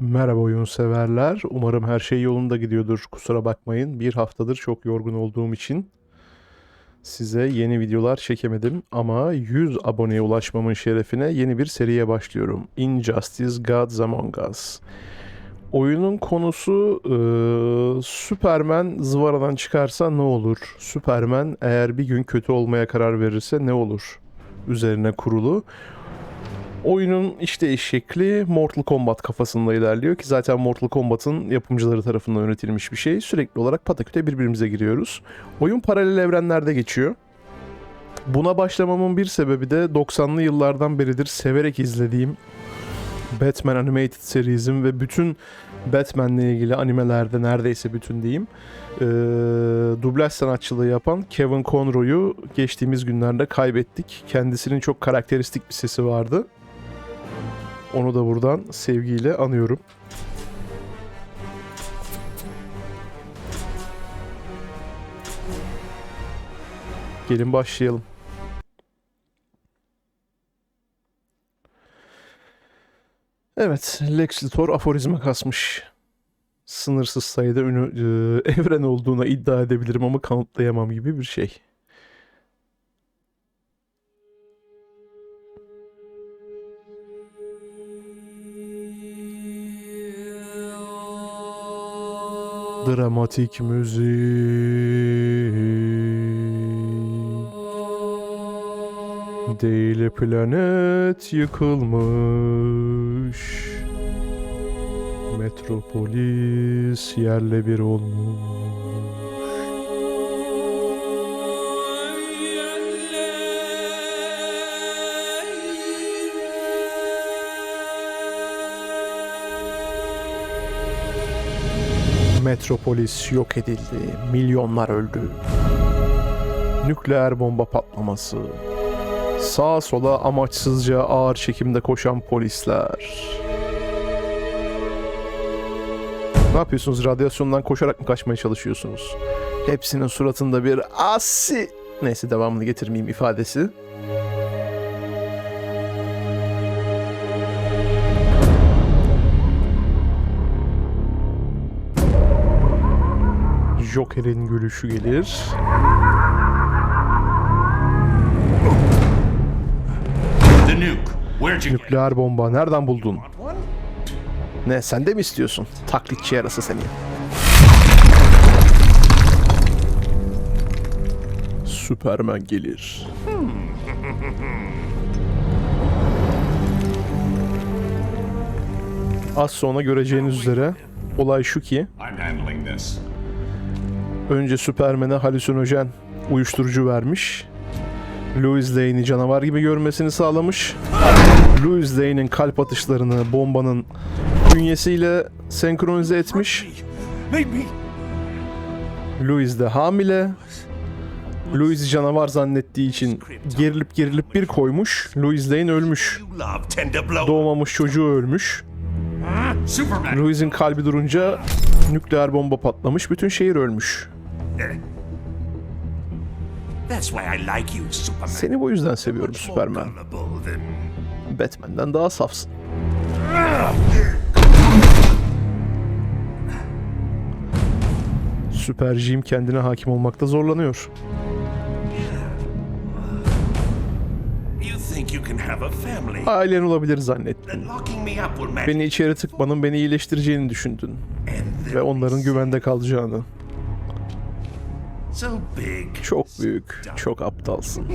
Merhaba oyun severler. Umarım her şey yolunda gidiyordur. Kusura bakmayın. Bir haftadır çok yorgun olduğum için size yeni videolar çekemedim. Ama 100 aboneye ulaşmamın şerefine yeni bir seriye başlıyorum. Injustice Gods Among Us. Oyunun konusu eee, Superman zıvanadan çıkarsa ne olur? Superman eğer bir gün kötü olmaya karar verirse ne olur? Üzerine kurulu. Oyunun işleyiş şekli Mortal Kombat kafasında ilerliyor ki zaten Mortal Kombat'ın yapımcıları tarafından yönetilmiş bir şey. Sürekli olarak pataküte birbirimize giriyoruz. Oyun paralel evrenlerde geçiyor. Buna başlamamın bir sebebi de 90'lı yıllardan beridir severek izlediğim Batman Animated Series'im ve bütün Batman'le ilgili animelerde neredeyse bütün diyeyim eee dublaj sanatçılığı yapan Kevin Conroy'u geçtiğimiz günlerde kaybettik. Kendisinin çok karakteristik bir sesi vardı. Onu da buradan sevgiyle anıyorum. Gelin başlayalım. Evet, Lex Luthor aforizma kasmış. Sınırsız sayıda ünü, e, evren olduğuna iddia edebilirim ama kanıtlayamam gibi bir şey. Dramatik müzik. Değil planet yıkılmış. Metropolis yerle bir olmuş. Metropolis yok edildi. Milyonlar öldü. Nükleer bomba patlaması. Sağa sola amaçsızca ağır çekimde koşan polisler. Ne yapıyorsunuz? Radyasyondan koşarak mı kaçmaya çalışıyorsunuz? Hepsinin suratında bir asi... Neyse devamını getirmeyeyim ifadesi. Joker'in gülüşü gelir. The nuke. Nükleer bomba nereden buldun? Ne sen de mi istiyorsun? Taklitçi yarası seni. Süpermen gelir. Az sonra göreceğiniz üzere olay şu ki. Önce Süpermen'e halüsinojen uyuşturucu vermiş. Louis Lane'i canavar gibi görmesini sağlamış. Louis Lane'in kalp atışlarını bombanın bünyesiyle senkronize etmiş. Louis de hamile. Louis'i canavar zannettiği için gerilip gerilip bir koymuş. Louis Lane ölmüş. Doğmamış çocuğu ölmüş. Louis'in kalbi durunca nükleer bomba patlamış. Bütün şehir ölmüş. That's why I like you, Superman. Seni bu yüzden seviyorum Superman. Batman'den daha safsın. Süper Jim kendine hakim olmakta zorlanıyor. Ailen olabilir zannettin. Beni içeri tıkmanın beni iyileştireceğini düşündün. Ve onların güvende kalacağını. So big. Çok büyük, çok aptalsın.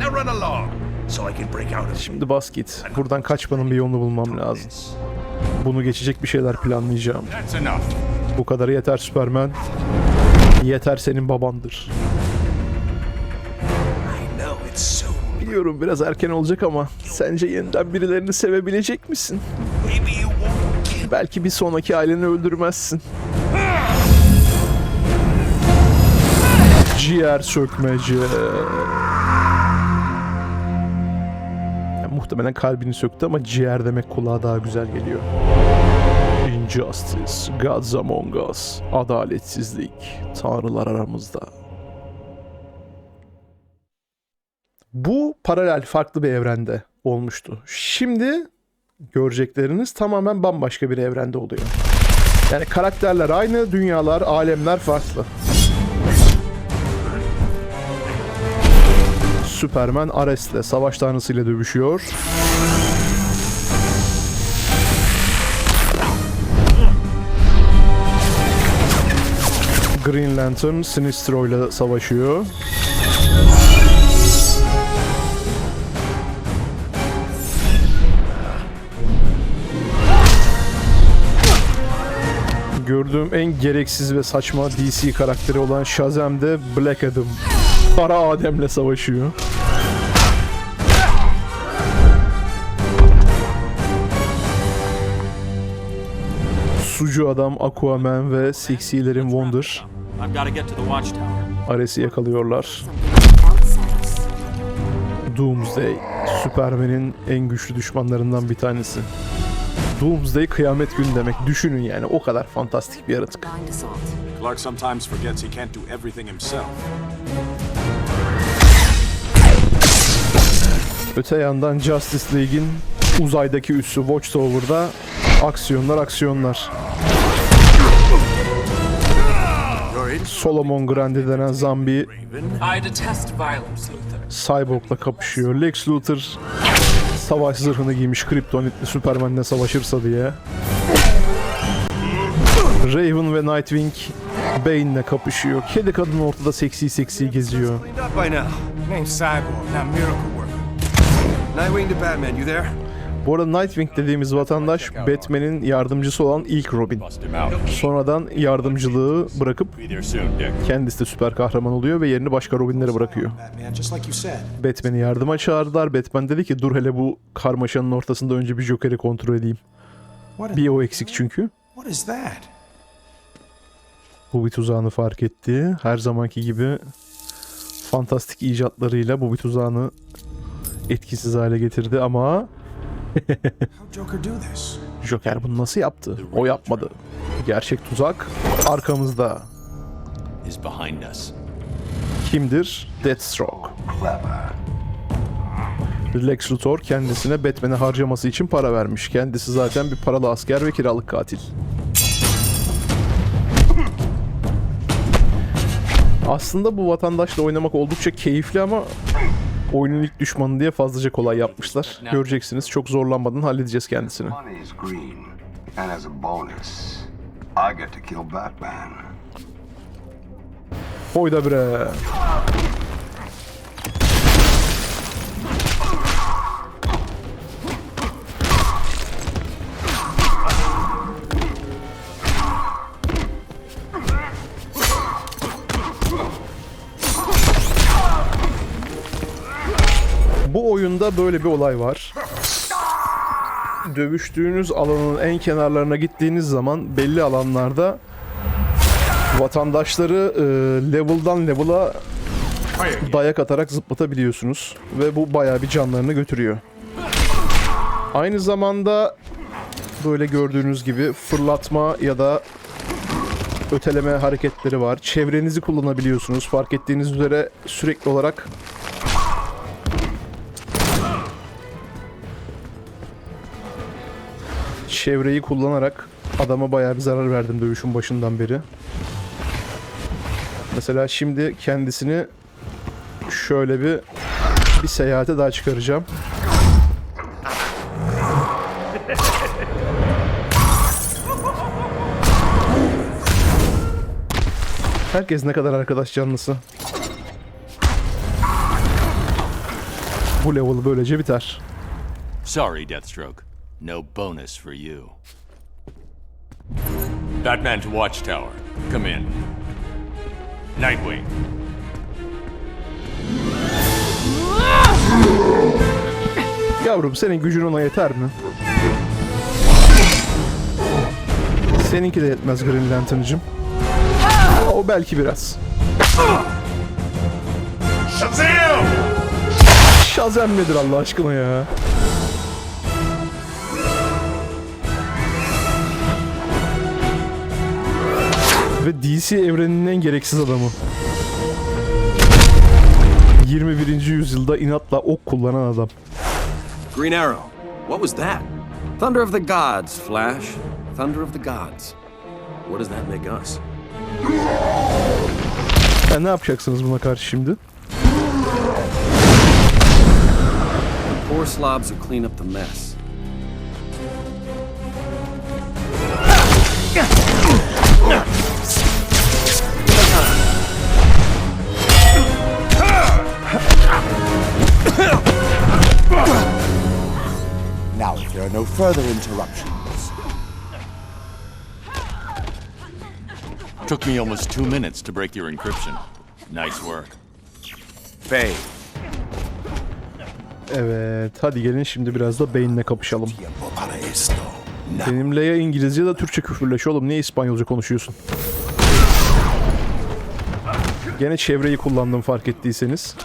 Now run along, so I can break out of Şimdi bas git. Buradan kaçmanın bir yolunu bulmam lazım. Bunu geçecek bir şeyler planlayacağım. Bu kadar yeter Süpermen. Yeter senin babandır. Biliyorum biraz erken olacak ama sence yeniden birilerini sevebilecek misin? Belki bir sonraki aileni öldürmezsin. Ciğer sökmece. Ya, muhtemelen kalbini söktü ama ciğer demek kulağa daha güzel geliyor. Injustice, Gods Among Us, adaletsizlik, tanrılar aramızda. Bu paralel farklı bir evrende olmuştu. Şimdi görecekleriniz tamamen bambaşka bir evrende oluyor. Yani karakterler aynı, dünyalar, alemler farklı. Superman Ares'le savaş tanrısıyla dövüşüyor. Green Lantern Sinestro ile savaşıyor. Gördüğüm en gereksiz ve saçma DC karakteri olan Shazam de Black Adam. Kara Adem'le savaşıyor. Sucu Adam, Aquaman ve Sexilerin Wonder. Ares'i yakalıyorlar. Doomsday, Superman'in en güçlü düşmanlarından bir tanesi. Doomsday kıyamet günü demek. Düşünün yani o kadar fantastik bir yaratık. Clark sometimes forgets he can't do everything himself. Öte yandan Justice League'in uzaydaki üssü Watchtower'da aksiyonlar aksiyonlar. Solomon Grundy denen zombi. Cyborg'la kapışıyor. Lex Luthor savaş zırhını giymiş Kryptonitli Superman'le savaşırsa diye. Raven ve Nightwing Bane'le kapışıyor. Kedi kadın ortada seksi seksi geziyor. Now. Name's Cyborg, not Miracle. Nightwing to Batman, you there? Bu arada Nightwing dediğimiz vatandaş Batman'in yardımcısı olan ilk Robin. Sonradan yardımcılığı bırakıp kendisi de süper kahraman oluyor ve yerini başka Robin'lere bırakıyor. Batman, just like you said. Batman'i yardıma çağırdılar. Batman dedi ki dur hele bu karmaşanın ortasında önce bir Joker'i kontrol edeyim. Bir o eksik çünkü. Bu bir tuzağını fark etti. Her zamanki gibi fantastik icatlarıyla bu bir tuzağını etkisiz hale getirdi ama Joker bunu nasıl yaptı? O yapmadı. Gerçek tuzak arkamızda. Kimdir? Deathstroke. Lex Luthor kendisine Batman'e harcaması için para vermiş. Kendisi zaten bir paralı asker ve kiralık katil. Aslında bu vatandaşla oynamak oldukça keyifli ama oyunun ilk düşmanı diye fazlaca kolay yapmışlar. Göreceksiniz çok zorlanmadan halledeceğiz kendisini. Money is green, oyunda böyle bir olay var. Dövüştüğünüz alanın en kenarlarına gittiğiniz zaman belli alanlarda vatandaşları e, level'dan level'a dayak atarak zıplatabiliyorsunuz ve bu bayağı bir canlarını götürüyor. Aynı zamanda böyle gördüğünüz gibi fırlatma ya da öteleme hareketleri var. Çevrenizi kullanabiliyorsunuz. Fark ettiğiniz üzere sürekli olarak çevreyi kullanarak adama bayağı bir zarar verdim dövüşün başından beri. Mesela şimdi kendisini şöyle bir bir seyahate daha çıkaracağım. Herkes ne kadar arkadaş canlısı. Bu level böylece biter. Sorry, Deathstroke. No bonus for you. Batman to Watchtower. Come in. Nightwing. Yavrum senin gücün ona yeter mi? Seninki de yetmez Green Lantern'cım. O belki biraz. Shazam! Shazam nedir Allah aşkına ya? Ve DC evreninin en gereksiz adamı. 21. yüzyılda inatla ok kullanan adam. Green Arrow. What was that? Thunder of the gods, Flash. Thunder of the gods. What does that make us? Ya ne yapacaksınız buna karşı şimdi? Poor slobs who clean up the mess. Further interruptions, Took me almost two minutes to break your encryption. Nice work. Bay. Evet hadi gelin şimdi biraz da beyinle kapışalım. Benimle ya İngilizce ya da Türkçe küfürleş oğlum. Niye İspanyolca konuşuyorsun? Gene çevreyi kullandım fark ettiyseniz.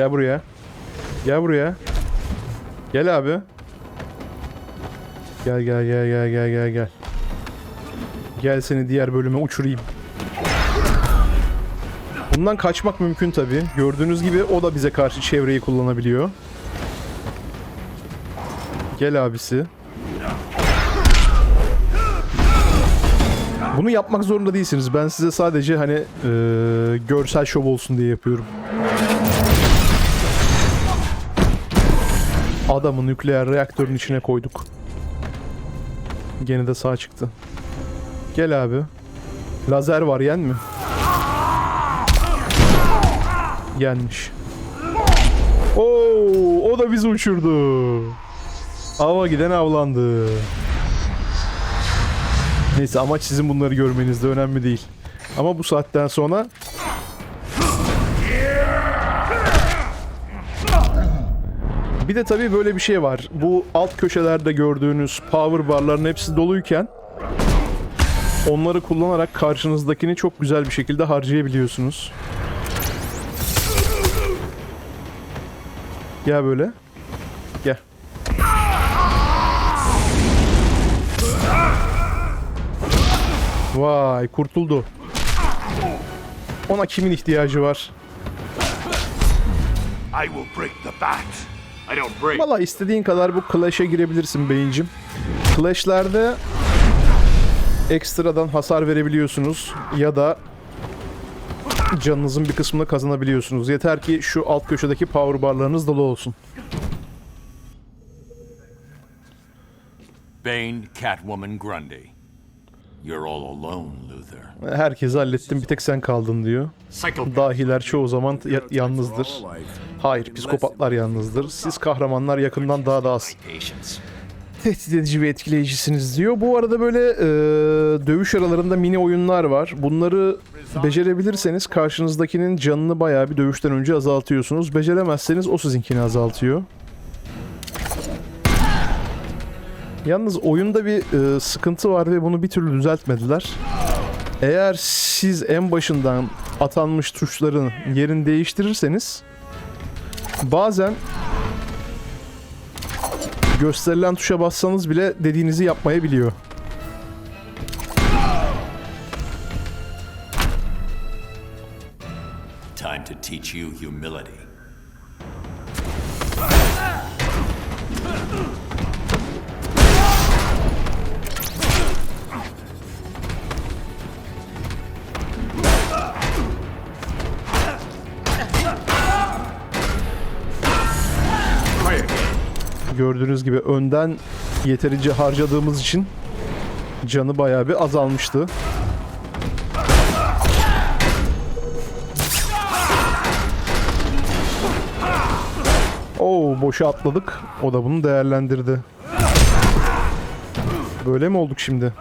Gel buraya. Gel buraya. Gel abi. Gel gel gel gel gel gel gel. Gel seni diğer bölüme uçurayım. Bundan kaçmak mümkün tabi. Gördüğünüz gibi o da bize karşı çevreyi kullanabiliyor. Gel abisi. Bunu yapmak zorunda değilsiniz. Ben size sadece hani eee, görsel şov olsun diye yapıyorum. Adamı nükleer reaktörün içine koyduk. Gene de sağ çıktı. Gel abi. Lazer var yen mi? Yenmiş. Oo, o da bizi uçurdu. Ava giden avlandı. Neyse amaç sizin bunları görmeniz de önemli değil. Ama bu saatten sonra Bir de tabii böyle bir şey var. Bu alt köşelerde gördüğünüz power barların hepsi doluyken onları kullanarak karşınızdakini çok güzel bir şekilde harcayabiliyorsunuz. Gel böyle. Gel. Vay kurtuldu. Ona kimin ihtiyacı var? I will break the bat. Valla istediğin kadar bu Clash'e girebilirsin beyincim. Clash'lerde ekstradan hasar verebiliyorsunuz ya da canınızın bir kısmını kazanabiliyorsunuz. Yeter ki şu alt köşedeki power barlarınız dolu olsun. Bane, Catwoman, Grundy. You're all alone, Luther. Herkesi hallettim bir tek sen kaldın diyor. Dahiler çoğu zaman ya- yalnızdır. Hayır psikopatlar yalnızdır. Siz kahramanlar yakından daha da az tehdit edici ve etkileyicisiniz diyor. Bu arada böyle e, dövüş aralarında mini oyunlar var. Bunları becerebilirseniz karşınızdakinin canını bayağı bir dövüşten önce azaltıyorsunuz. Beceremezseniz o sizinkini azaltıyor. Yalnız oyunda bir e, sıkıntı var ve bunu bir türlü düzeltmediler. Eğer siz en başından atanmış tuşların yerini değiştirirseniz bazen gösterilen tuşa bassanız bile dediğinizi yapmayabiliyor. Time to teach you humility. Önden yeterince harcadığımız için canı bayağı bir azalmıştı. Oo boşa atladık. O da bunu değerlendirdi. Böyle mi olduk şimdi?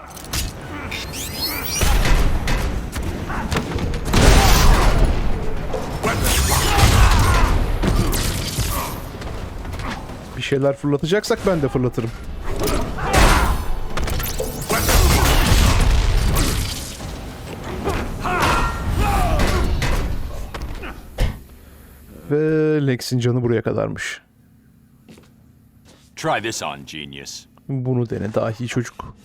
Şeyler fırlatacaksak ben de fırlatırım. Ve Lex'in canı buraya kadarmış. Try this on, genius. Bunu dene dahi çocuk.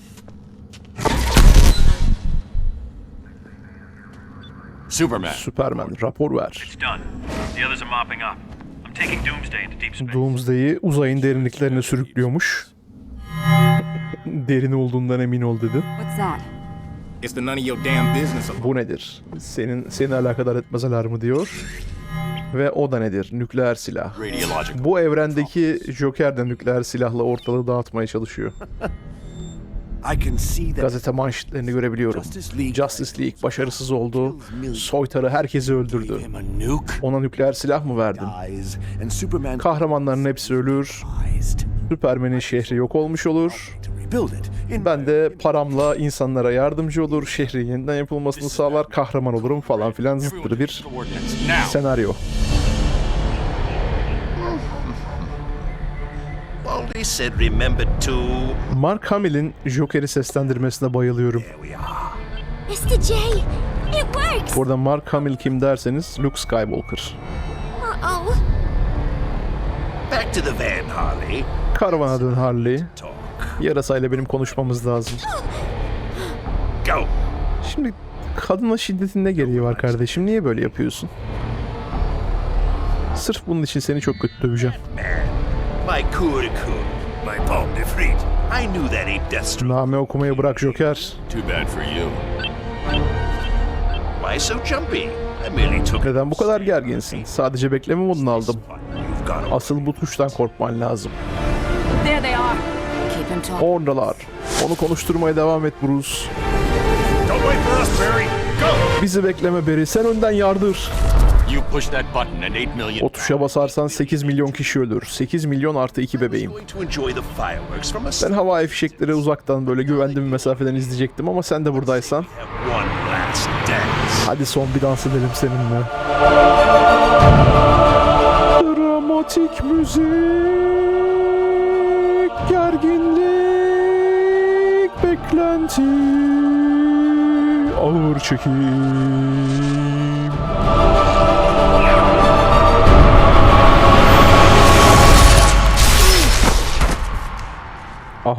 Superman. Superman rapor ver. done. The others are mopping up. I'm taking Doomsday into deep space. Doomsday'i uzayın derinliklerine sürüklüyormuş. Derin olduğundan emin ol dedi. What's that? It's the none of your damn business. Bu nedir? Senin seni alakadar etmez alarmı diyor. Ve o da nedir? Nükleer silah. Bu evrendeki Joker de nükleer silahla ortalığı dağıtmaya çalışıyor. Gazete manşetlerini görebiliyorum. Justice League- başarısız oldu. Soytarı herkesi öldürdü. Ona nükleer silah mı verdin? Kahramanların hepsi ölür. Süpermen'in şehri yok olmuş olur. Ben de paramla insanlara yardımcı olur, şehrin yeniden yapılmasını sağlar, kahraman olurum falan filan zıttırı bir senaryo. Said remember to. Mark Hamill'in Joker'i seslendirmesine bayılıyorum. Mr. J, it works! Bu arada Mark Hamill kim derseniz Luke Skywalker. Uh-oh. Back to the van, Harley. Karavana dön Harley. Talk. Yarasayla benim konuşmamız lazım. Go. Şimdi kadına şiddetin ne gereği var kardeşim? Niye böyle yapıyorsun? Sırf bunun için seni çok kötü döveceğim. My coup de coup. My palme de frite. I knew that ain't Deathstroke. Name okumayı bırak Joker. Too bad for you. Why so jumpy? I merely took Neden bu kadar gerginsin? Sadece bekleme modunu aldım. Asıl bu tuştan korkman lazım. There they are. Keep him talking. Oradalar. Onu konuşturmaya devam et Bruce. Don't wait for us, Barry. Go. Bizi bekleme Barry. Sen önden yardır. You push that button and 8 million. O tuşa basarsan 8 milyon kişi ölür. 8 milyon artı 2 bebeğim. Ben havai fişekleri uzaktan böyle güvenli bir mesafeden izleyecektim ama sen de buradaysan. Hadi son bir dans edelim seninle. Dramatik müzik, gerginlik, beklenti, ağır çekim.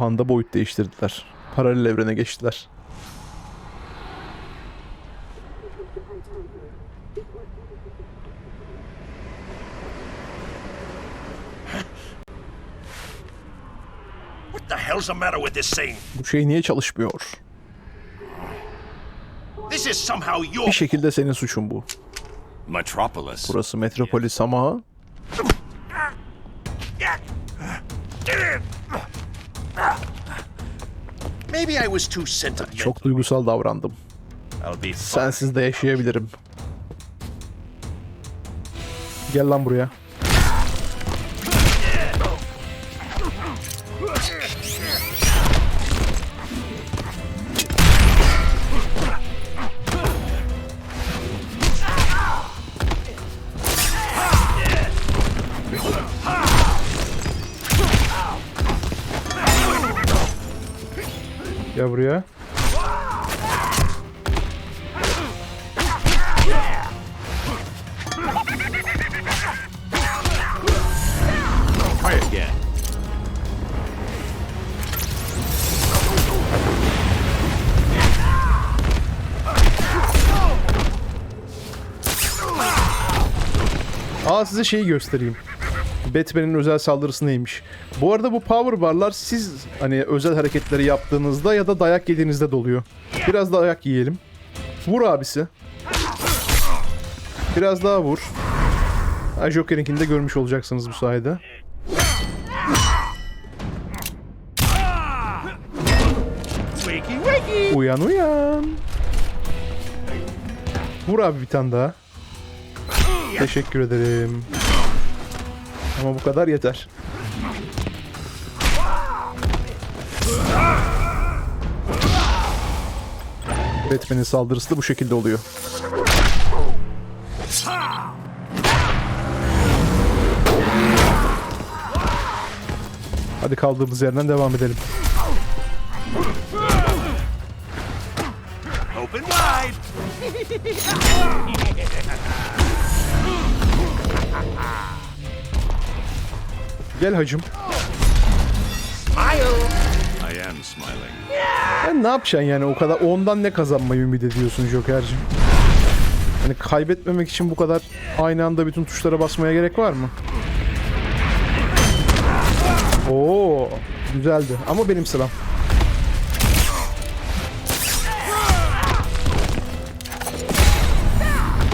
Ahanda boyut değiştirdiler. Paralel evrene geçtiler. What the hell's the matter with this thing? Bu şey niye çalışmıyor? This is somehow your Bir şekilde senin suçun bu. Metropolis. Burası Metropolis ama çok duygusal davrandım. Sensiz de yaşayabilirim. Gel lan buraya. Gel buraya. Aa size şeyi göstereyim. Batman'in özel saldırısı neymiş? Bu arada bu power barlar siz hani özel hareketleri yaptığınızda ya da dayak yediğinizde doluyor. Biraz dayak yiyelim. Vur abisi. Biraz daha vur. Joker'inkini de görmüş olacaksınız bu sayede. Uyan uyan. Vur abi bir tane daha. Teşekkür ederim. Ama bu kadar yeter. Batman'in saldırısı da bu şekilde oluyor. Hadi kaldığımız yerden devam edelim. Gel hacım. Smile. smiling. Sen ne yapacaksın yani o kadar ondan ne kazanmayı ümit ediyorsun Joker'cim? Hani kaybetmemek için bu kadar aynı anda bütün tuşlara basmaya gerek var mı? Oo, güzeldi ama benim sıram.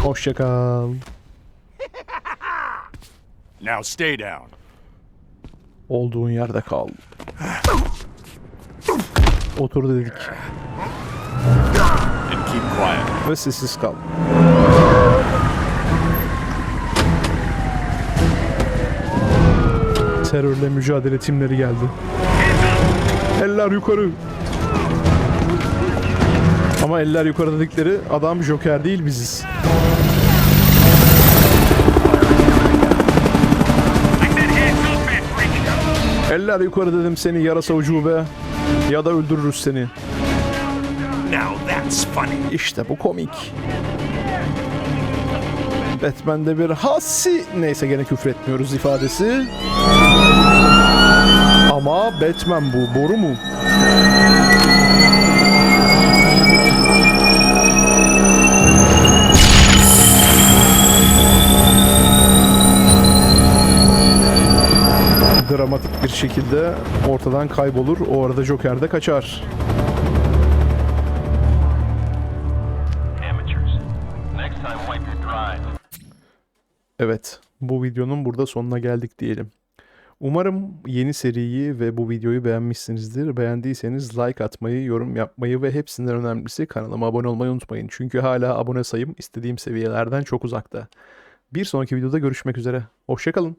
Hoşça kal. Now stay down. Olduğun yerde kal. Otur dedik ve sessiz kal. Terörle mücadele timleri geldi. Eller yukarı. Ama eller yukarı dedikleri adam Joker değil biziz. Eller yukarı dedim seni yarasa ucube. Ya da öldürürüz seni. İşte bu komik. Batman'de bir hasi neyse gene küfür etmiyoruz ifadesi. Ama Batman bu boru mu? Şekilde ortadan kaybolur. O arada Joker de kaçar. Evet, bu videonun burada sonuna geldik diyelim. Umarım yeni seriyi ve bu videoyu beğenmişsinizdir. Beğendiyseniz like atmayı, yorum yapmayı ve hepsinden önemlisi kanalıma abone olmayı unutmayın. Çünkü hala abone sayım istediğim seviyelerden çok uzakta. Bir sonraki videoda görüşmek üzere. Hoşçakalın.